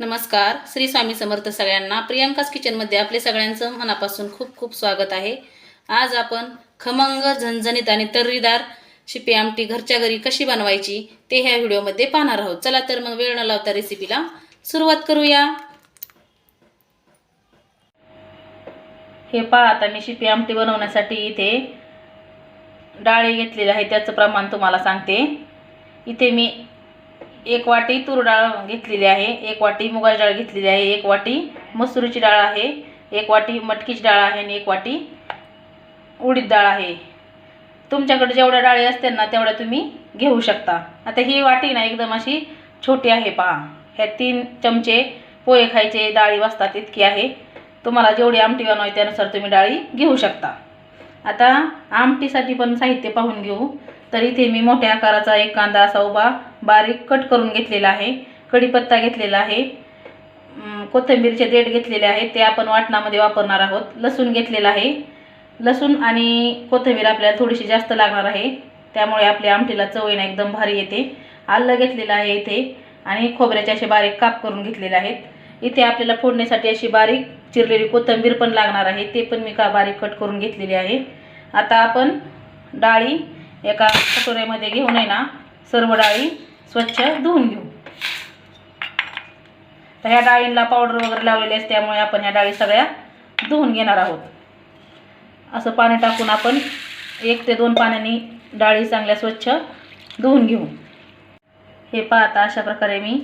नमस्कार. श्री स्वामी समर्थ सगळ्यांना प्रियांकाच किचनमध्ये आपले सगळ्यांचं मनापासून खूप खूप स्वागत आहे. आज आपण खमंग झणझणीत आणि तर्रीदार शिपी आमटी घरच्या घरी कशी बनवायची ते ह्या व्हिडिओमध्ये पाहणार आहोत. चला तर मग वेळ न लावता रेसिपीला सुरुवात करूया. हे पहा आता मी शिपी आमटी बनवण्यासाठी इथे डाळी घेतलेली आहे त्याचं प्रमाण तुम्हाला सांगते. इथे मी एक वाटी तूर डाळ घेतलेली आहे एक वाटी मुगाची डाळ घेतलेली आहे एक वाटी मसुरीची डाळ आहे एक वाटी मटकीची डाळ आहे आणि एक वाटी उडीद डाळ आहे. तुमच्याकडे जेवढ्या डाळी असतील ना तेवढ्या तुम्ही घेऊ शकता. आता ही वाटी ना एकदम अशी छोटी आहे पहा. ह्या तीन चमचे पोहे खायचे डाळी वाजतात इतकी आहे. तुम्हाला जेवढी आमटी बनवाय त्यानुसार तुम्ही डाळी घेऊ शकता. आता आमटीसाठी पण साहित्य पाहून घेऊ. तर इथे मी मोठ्या आकाराचा एक कांदा असा उभा बारीक कट करून घेतलेला आहे. कढीपत्ता घेतलेला आहे. कोथिंबीरचे देठ घेतलेले आहे. ते आपण वाटणामध्ये वापरणार आहोत. लसूण घेतलेला आहे. लसूण आणि कोथिंबीर आपल्याला थोडीशी जास्त लागणार आहे. त्यामुळे आपल्या आमटीला चव येणं एकदम भारी येते. आलं घेतलेलं आहे इथे आणि खोबऱ्याचे असे बारीक काप करून घेतलेले आहेत. इथे आपल्याला फोडण्यासाठी अशी बारीक चिरलेली कोथिंबीर पण लागणार आहे. ते पण मी का बारीक कट करून घेतलेली आहे. आता आपण डाळी एका कटोऱ्यामध्ये घेऊन आहे ना सर्व डाळी स्वच्छ धुवून घेऊ. तर ह्या डाळींना पावडर वगैरे लावलेली असते त्यामुळे आपण ह्या डाळी सगळ्या धुवून घेणार आहोत. असं पाणी टाकून आपण एक ते दोन पाण्याने डाळी चांगल्या स्वच्छ धुवून घेऊ. हे पाहता अशा प्रकारे मी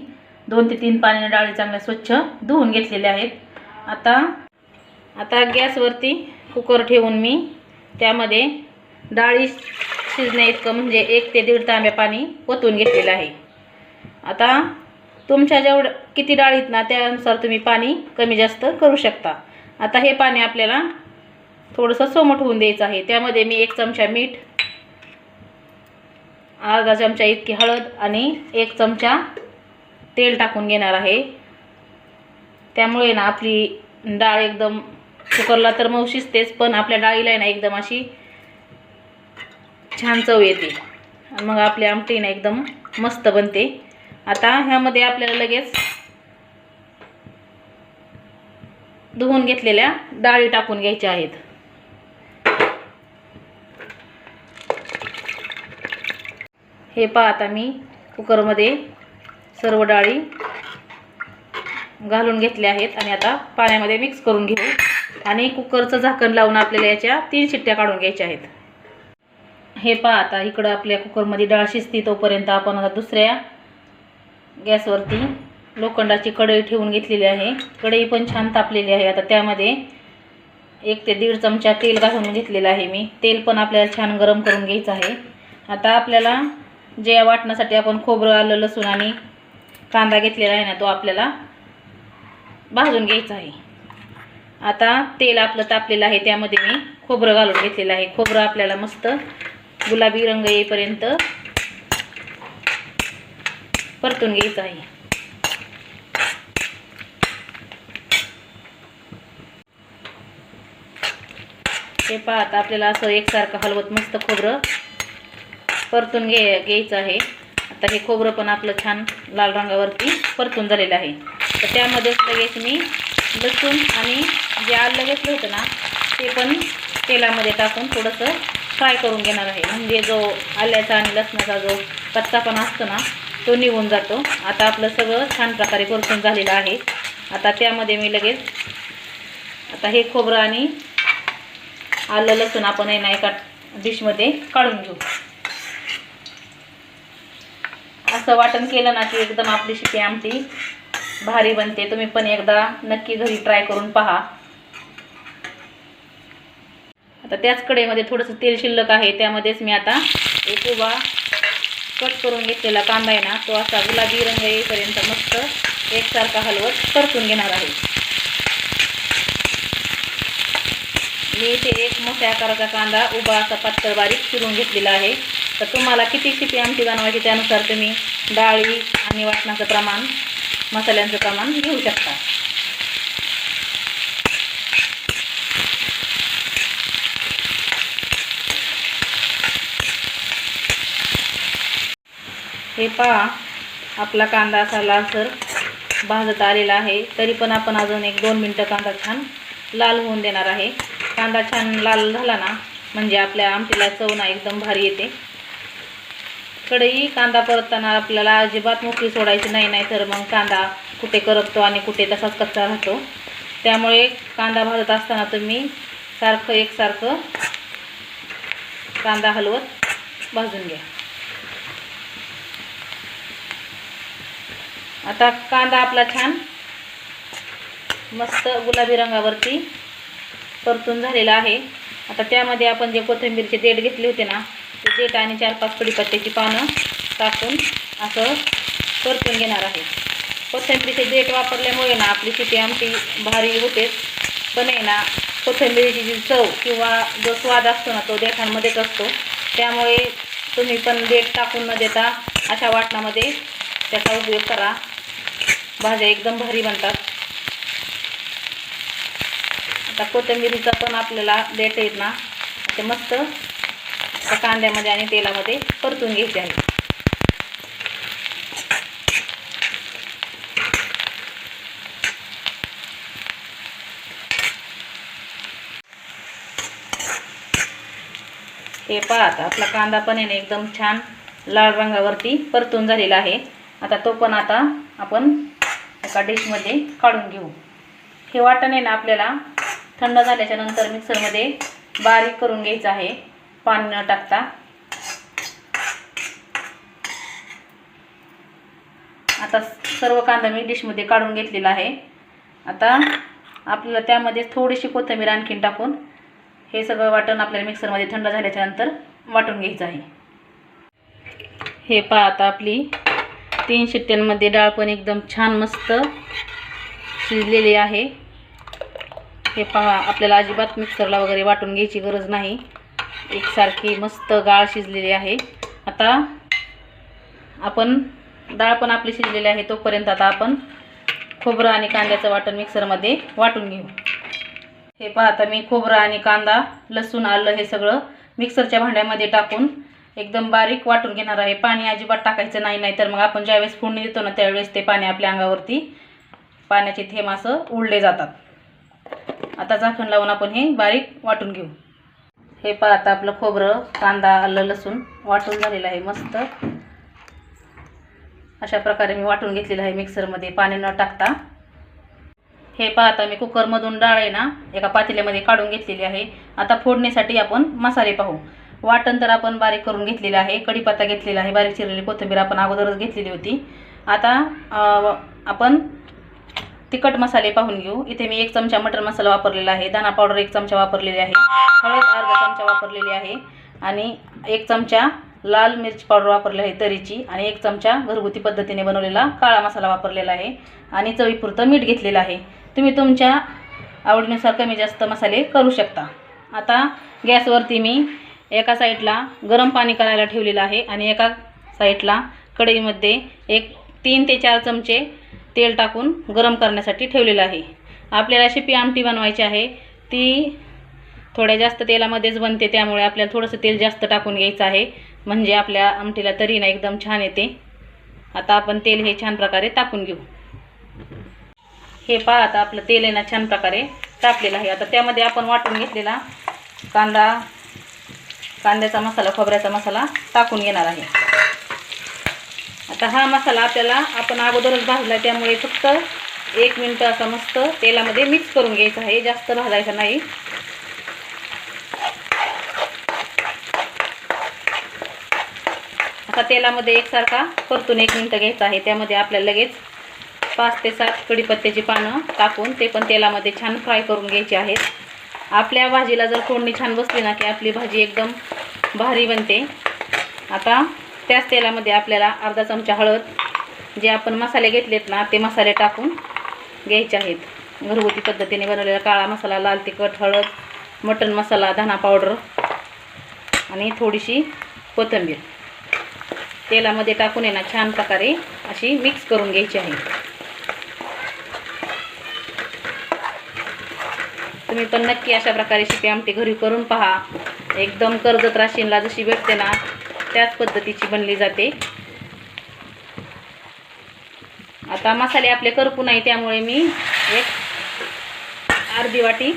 दोन ते तीन पाण्याने डाळी चांगल्या स्वच्छ धुवून घेतलेल्या आहेत. आता आता गॅसवरती कुकर ठेवून मी त्यामध्ये डाळी शिजणे इतकं म्हणजे एक ते दीड तांब्या पाणी ओतून घेतलेलं आहे. आता तुमच्या जेवढं किती डाळीत ना त्यानुसार तुम्ही पाणी कमी जास्त करू शकता. आता हे पाणी आपल्याला थोडंसं सोमट होऊन द्यायचं आहे. त्यामध्ये मी एक चमचा मीठ अर्धा चमचा इतकी हळद आणि एक चमचा तेल टाकून घेणार आहे. त्यामुळे ना आपली डाळ एकदम कुकरला तर मऊ शिजतेच पण आपल्या डाळीला आहे ना एकदम अशी छान चव येते. मग आपली आमटी ना एकदम मस्त बनते. आता ह्यामध्ये आपल्याला लगेच धुवून घेतलेल्या डाळी टाकून घ्यायच्या आहेत. हे पहा आता मी कुकरमध्ये सर्व डाळी घालून घेतल्या आहेत आणि आता पाण्यामध्ये मिक्स करून घेऊ. आणि कुकरचं झाकण लावून आपल्याला याच्या तीन शिट्ट्या काढून घ्यायच्या आहेत. हे पहा आता इकडं आपल्या कुकरमध्ये डाळ शिजती तोपर्यंत आपण आता दुसऱ्या गॅसवरती लोखंडाची कढई ठेवून घेतलेली आहे. कढई पण छान तापलेली आहे. आता त्यामध्ये एक ते दीड चमचा तेल घालून घेतलेलं आहे मी. तेल पण आपल्याला छान गरम करून घ्यायचं आहे. आता आपल्याला जे वाटण्यासाठी आपण खोबरं आलं लसूण आणि कांदा घेतलेला आहे ना तो आपल्याला भाजून घ्यायचा आहे. आता तेल आपलं तापलेलं आहे. त्यामध्ये मी खोबरं घालून घेतलेलं आहे. खोबरं आपल्याला मस्त गुलाबी रंग येईपर्यंत परतून घ्यायचं आहे. ते पाहत आपल्याला असं एकसारखं हलवत मस्त खोबरं परतून घे घ्यायचं आहे. आता हे खोबरं पण आपलं छान लाल रंगावरती परतून झालेलं आहे. तर त्यामध्येच लगेच मी लसूण आणि जे आलं घेतलं होतं ना ते पण तेलामध्ये टाकून थोडंसं फ्राय करून घेणार आहे. म्हणजे जो आल्याचा आणि लसणाचा जो कच्चापणा असतो ना तो निघून जातो. आता आपलं सगळं छान प्रकारे परतून झालेलं आहे. आता त्यामध्ये मी लगेच आता हे खोबरं आणि आलं लसूण आपण आहे ना एका डिशमध्ये काढून घेऊ. असं वाटण केलं ना की एकदम आपली शिपी आमटी भारी बनते. तुम्ही पण एकदा नक्की घरी ट्राय करून पहा. आता त्याच कडेमध्ये थोडंसं तेल शिल्लक आहे त्यामध्येच मी आता एक उभा कट करून घेतलेला कांदा आहे ना तो असा गुलाबी रंग येईपर्यंत मस्त एकसारखा हलवत परतून घेणार आहे. मी इथे एक मोठ्या आकाराचा कांदा उभा असा पातळ बारीक चिरून घेतलेला आहे. तर तुम्हाला किती शिपी आमटी बनवायची त्यानुसार तुम्ही डाळी आणि वाटणाचं प्रमाण मसाल्यांचं प्रमाण घेऊ शकता. हे पहा आपला कांदा असा लालसर भाजत आलेला आहे. तरी पण आपण अजून एक दोन मिनटं कांदा छान लाल होऊन देणार आहे. कांदा छान लाल झाला ना म्हणजे आपल्या आमटीला चव ना एकदम भारी येते. कढई कांदा परतताना आपल्याला अजिबात मोकळी सोडायची नाही नाही तर मग कांदा कुठे करपतो आणि कुठे तसाच कच्चा राहतो. त्यामुळे कांदा भाजत असताना तुम्ही सारखं एकसारखं कांदा हलवत भाजून घ्या. आता कांदा आपला छान मस्त गुलाबी रंगावरती परतून झालेला आहे. आता त्यामध्ये आपण जे कोथिंबीरचे देठ घेतले होते ना ते देठ आणि चार पाच कडीपत्त्याची पानं टाकून असं परतून घेणार आहे. कोथिंबीरचे देठ वापरल्यामुळे ना आपली शेती आमटी भारी होते. पण आहे ना कोथिंबीरीची जी चव किंवा जो स्वाद असतो ना तो देठांमध्येच असतो त्यामुळे तुम्ही पण देठ टाकून न देता अशा वाटणामध्ये त्याचा उपयोग करा. भाज्या एकदम भारी बनतात. आता कोथिंबिरीचा पण आपल्याला देता येत ना. ते मस्त त्या कांद्यामध्ये आणि तेलामध्ये परतून घ्यायचे आहे हे पहा आता आपला कांदा पण आहे ना एकदम छान लाल रंगावरती परतून झालेला आहे. आता तो पण आता आपण एका डिशमध्ये काढून घेऊ. हे वाटण आहे ना आपल्याला थंड झाल्याच्यानंतर मिक्सरमध्ये बारीक करून घ्यायचं आहे. पाणी न टाकता. आता सर्व कांदा मी डिशमध्ये काढून घेतलेला आहे. आता आपल्याला त्यामध्ये थोडीशी कोथिंबीर आणखीन टाकून हे सगळं वाटण आपल्याला मिक्सरमध्ये थंड झाल्याच्यानंतर वाटून घ्यायचं आहे. हे पहा आता आपली तीन शिट्ट्यांमध्ये डाळ पण एकदम छान मस्त शिजलेली आहे. हे पहा आपल्याला अजिबात मिक्सरला वगैरे वाटून घ्यायची गरज नाही. एकसारखी मस्त गाळ शिजलेली आहे. आता आपण डाळ पण आपली शिजलेली आहे तोपर्यंत आता आपण खोबरं आणि कांद्याचं वाटण मिक्सरमध्ये वाटून घेऊ. हे पहा आता मी खोबरं आणि कांदा लसूण आलं हे सगळं मिक्सरच्या भांड्यामध्ये टाकून एकदम बारीक वाटून घेणार आहे. पाणी अजिबात टाकायचं नाही नाही तर मग आपण ज्यावेळेस फोडणी देतो ना त्यावेळेस ते पाणी आपल्या अंगावरती पाण्याचे थेंब असं उडले जातात. आता झाकण लावून आपण हे बारीक वाटून घेऊ. हे पहा आता आपलं खोबरं कांदा आलं लसूण वाटून झालेलं आहे मस्त. अशा प्रकारे मी वाटून घेतलेलं आहे मिक्सरमध्ये पाणी न टाकता. हे पाहता आता मी कुकरमधून डाळ आहे ना एका पातेल्यामध्ये काढून घेतलेली आहे. आता फोडणीसाठी आपण मसाले पाहू. वाटण तर आपण बारीक करून घेतलेलं आहे कढीपत्ता घेतलेला आहे बारीक चिरलेली कोथिंबीर आपण अगोदरच घेतलेली होती. आता आपण तिखट मसाले पाहून घेऊ. इथे मी एक चमचा मटर मसाला वापरलेला आहे दाणा पावडर एक चमचा वापरलेली आहे हळद अर्धा चमचा वापरलेली आहे आणि एक चमचा लाल मिरची पावडर वापरली आहे तरीची आणि एक चमचा घरगुती पद्धतीने बनवलेला काळा मसाला वापरलेला आहे आणि चवीपुरतं मीठ घेतलेलं आहे. तुम्ही तुमच्या आवडीनुसार कमी जास्त मसाले करू शकता. आता गॅसवरती मी एका साईडला गरम पाणी करायला ठेवलेलं आहे आणि एका साईडला कढईमध्ये एक तीन ते चार चमचे तेल टाकून गरम करण्यासाठी ठेवलेलं आहे. आपल्याला शिपी आमटी बनवायची आहे. ती थोड्या जास्त तेलामध्येच बनते त्यामुळे आपल्याला थोडंसं तेल जास्त टाकून घ्यायचं आहे. म्हणजे आपल्या आमटीला तरी ना एकदम छान येते. आता आपण तेल हे छान प्रकारे टाकून घेऊ. हे पहा आता आपलं तेल आहे ना छान प्रकारे तापलेलं आहे. आता त्यामध्ये आपण वाटून घेतलेला कांदा कांद्याचा मसाला खोबऱ्याचा मसाला टाकून घेणार आहे. आता हा मसाला आपल्याला आपण अगोदरच भाजला त्यामुळे फक्त एक मिनटं असा मस्त तेलामध्ये मिक्स करून घ्यायचं आहे. जास्त भाजायचा नाही. आता तेलामध्ये एकसारखा परतून एक मिनटं घ्यायचा आहे. त्यामध्ये आपल्याला लगेच पाच ते सात कडीपत्त्याची पानं टाकून ते पण तेलामध्ये छान फ्राय करून घ्यायचे आहेत. आपल्या भाजीला जर फोडणी छान बसली ना की आपली भाजी एकदम भारी बनते. आता त्याच तेलामध्ये आपल्याला अर्धा चमचा हळद जे आपण मसाले घेतलेत ना ते मसाले टाकून घ्यायचे आहेत. घरगुती पद्धतीने बनवलेला काळा मसाला लाल तिखट हळद मटण मसाला धना पावडर आणि थोडीशी कोथिंबीर. तेलामध्ये टाकून आहे ना छान प्रकारे अशी मिक्स करून घ्यायची आहे. तुम्ही पण नक्की अशा प्रकारे शिपी आमटी घरी करून पहा. एकदम कर्जत राशीनला जशी भेटते ना त्याच पद्धतीची बनली जाते. आता आता मसाले आपले करपू नाही त्यामुळे मी एक अर्धी वाटी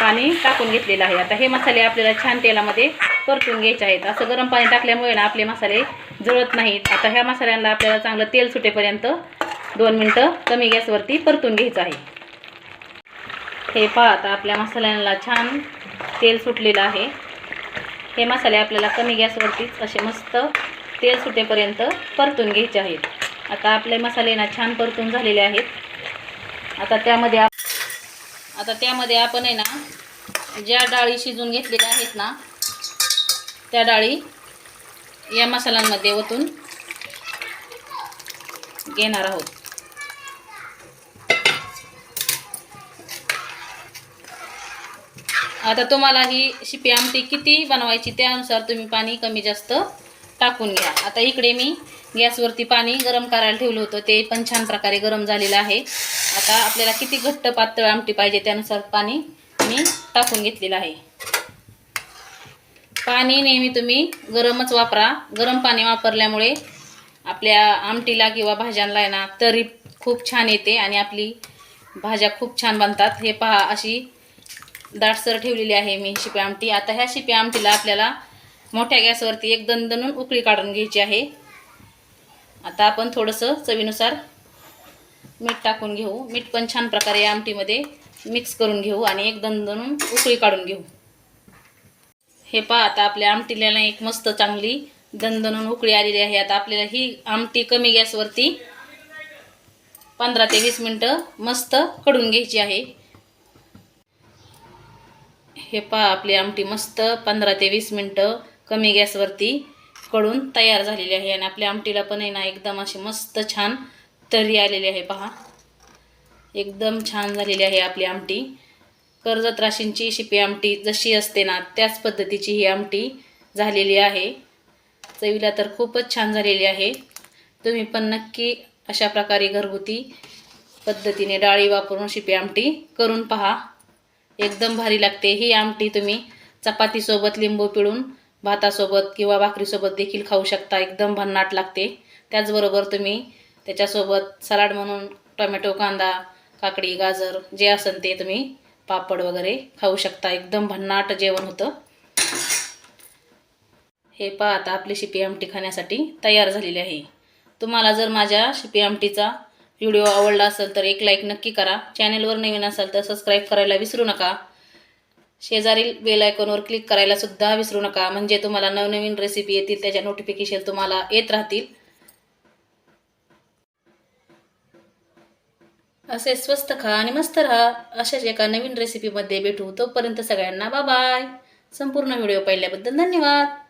पाणी टाकून घेतलेलं आहे. आता हे मसाले आपल्याला छान तेलामध्ये परतून घ्यायचे आहेत. असं गरम पाणी टाकल्यामुळे ना आपले मसाले जळत नाहीत. आता ह्या मसाल्यांना आपल्याला चांगलं तेल सुटेपर्यंत दोन मिनटं कमी गॅसवरती परतून घ्यायचं आहे. हे पहा आता आपल्या मसाल्याला छान तेल सुटलेलं आहे. हे मसाले आपल्याला कमी गॅसवरतीच असे मस्त तेल सुटेपर्यंत परतून घ्यायचे आहेत. आता आपले मसाले ना छान परतून झालेले आहेत. आता त्यामध्ये आप आता त्यामध्ये आपण आहे ना ज्या डाळी शिजून घेतलेल्या आहेत ना त्या डाळी या मसाल्यांमध्ये ओतून घेणार आहोत. आता तुम्हाला ही शिपी आमटी किती बनवायची त्यानुसार तुम्ही पाणी कमी जास्त टाकून घ्या. आता इकडे मी गॅसवरती पाणी गरम करायला ठेवलं होतं ते पण छान प्रकारे गरम झालेलं आहे. आता आपल्याला किती घट्ट पातळ आमटी पाहिजे त्यानुसार पाणी मी टाकून घेतलेलं आहे. पाणी नेहमी तुम्ही गरमच वापरा. गरम पाणी वापरल्यामुळे आपल्या आमटीला किंवा भाज्यांना आहे ना तरी खूप छान येते आणि आपली भाज्या खूप छान बनतात. हे पहा अशी दाटसर ठेवलेली आहे मी शिपी आमटी. आता ह्या शिपी आमटीला आपल्याला मोठ्या गॅसवरती एक दणदणून उकळी काढून घ्यायची आहे. आता आपण थोडंसं चवीनुसार मीठ टाकून घेऊ. मीठ पण छान प्रकारे या आमटीमध्ये मिक्स करून घेऊ आणि एक दणदणून उकळी काढून घेऊ. हे पहा आता आपल्या आमटीला एक मस्त चांगली दणदणून उकळी आलेली आहे. आता आपल्याला ही आमटी कमी गॅसवरती पंधरा ते वीस मिनटं मस्त कडून घ्यायची आहे. हे पहा आपली आमटी मस्त पंधरा ते वीस मिनटं कमी गॅसवरती कडून तयार झालेली आहे. आणि आपल्या आमटीला पण आहे ना एकदम अशी मस्त छान तरी आलेली आहे. पहा. एकदम छान झालेली आहे आपली आमटी. कर्जत राशींची शिपी आमटी जशी असते ना त्याच पद्धतीची ही आमटी झालेली आहे. चवीला तर खूपच छान झालेली आहे. तुम्ही पण नक्की अशा प्रकारे घरगुती पद्धतीने डाळी वापरून शिपी आमटी करून पहा. एकदम भारी लागते. ही आमटी तुम्ही चपातीसोबत लिंबू पिळून भातासोबत किंवा भाकरीसोबत देखील खाऊ शकता. एकदम भन्नाट लागते. त्याचबरोबर तुम्ही त्याच्यासोबत सलाड म्हणून टोमॅटो कांदा काकडी गाजर जे असेल ते तुम्ही पापड वगैरे खाऊ शकता. एकदम भन्नाट जेवण होतं. हे पहा आता आपली शिपी आमटी खाण्यासाठी तयार झालेली आहे. तुम्हाला जर माझ्या शिपी आमटीचा व्हिडिओ आवडला असेल तर एक लाईक नक्की करा. चॅनेलवर नवीन असाल तर सबस्क्राईब करायला विसरू नका. शेजारील बेल आयकॉनवर क्लिक करायला सुद्धा विसरू नका. म्हणजे तुम्हाला नवनवीन रेसिपी येतील त्याच्या नोटिफिकेशन तुम्हाला येत राहतील. असे स्वस्त खा आणि मस्त राहा. अशाच एका नवीन रेसिपीमध्ये भेटू. तोपर्यंत सगळ्यांना बाय संपूर्ण व्हिडिओ पाहिल्याबद्दल धन्यवाद.